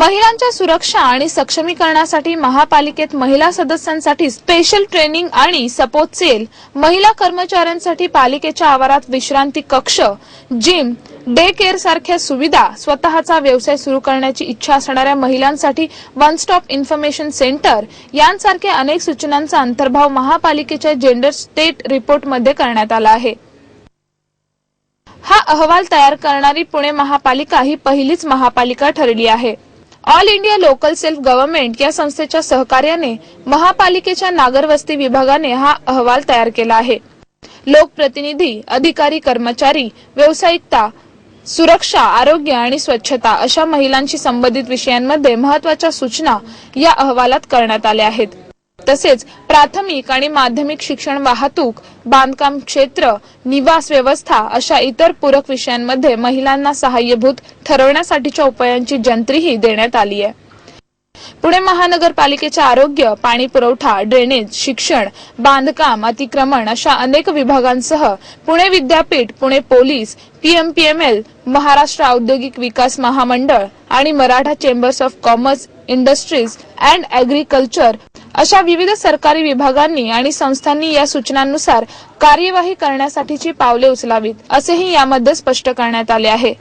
महिलांच्या सुरक्षा आणि सक्षमीकरणासाठी महापालिकेत महिला सदस्यांसाठी स्पेशल ट्रेनिंग आणि सपोर्ट सेल महिला कर्मचाऱ्यांसाठी पालिकेच्या आवारात विश्रांती कक्ष जिम डे केअर सारख्या सुविधा स्वतःचा व्यवसाय सुरू करण्याची इच्छा असणाऱ्या महिलांसाठी वन स्टॉप इन्फॉर्मेशन सेंटर यांसारख्या अनेक सूचनांचा अंतर्भाव महापालिकेच्या जेंडर स्टेट रिपोर्टमध्ये करण्यात आला आहे. हा अहवाल तयार करणारी पुणे महापालिका ही पहिलीच महापालिका ठरली आहे. All India local self government या संस्थेच्या सहकार्याने महापालिकेच्या नागरवस्ती विभागाने हा अहवाल तयार केला आहे. लोकप्रतिनिधी अधिकारी कर्मचारी व्यावसायिकता सुरक्षा आरोग्य आणि स्वच्छता अशा महिलांशी संबंधित विषयांमध्ये महत्त्वाच्या सूचना या अहवालात करण्यात आल्या आहेत. तसेच प्राथमिक आणि माध्यमिक शिक्षण वाहतूक बांधकाम क्षेत्र निवास व्यवस्था अशा इतर पूरक विषयांमध्ये महिलांना सहाय्यभूत ठरवण्यासाठीच्या उपायांची जंत्रीही देण्यात आली आहे. पुणे महानगरपालिकेच्या आरोग्य पाणी पुरवठा ड्रेनेज शिक्षण बांधकाम अतिक्रमण अशा अनेक विभागांसह पुणे विद्यापीठ पुणे पोलीस पीएमपीएमएल महाराष्ट्र औद्योगिक विकास महामंडळ आणि Maratha chambers of commerce industries and agriculture अशा विविध सरकारी विभागांनी आणि संस्थांनी या सूचनांनुसार कार्यवाही करण्यासाठीची पावले उचलावीत असेही यामध्ये स्पष्ट करण्यात आले आहे.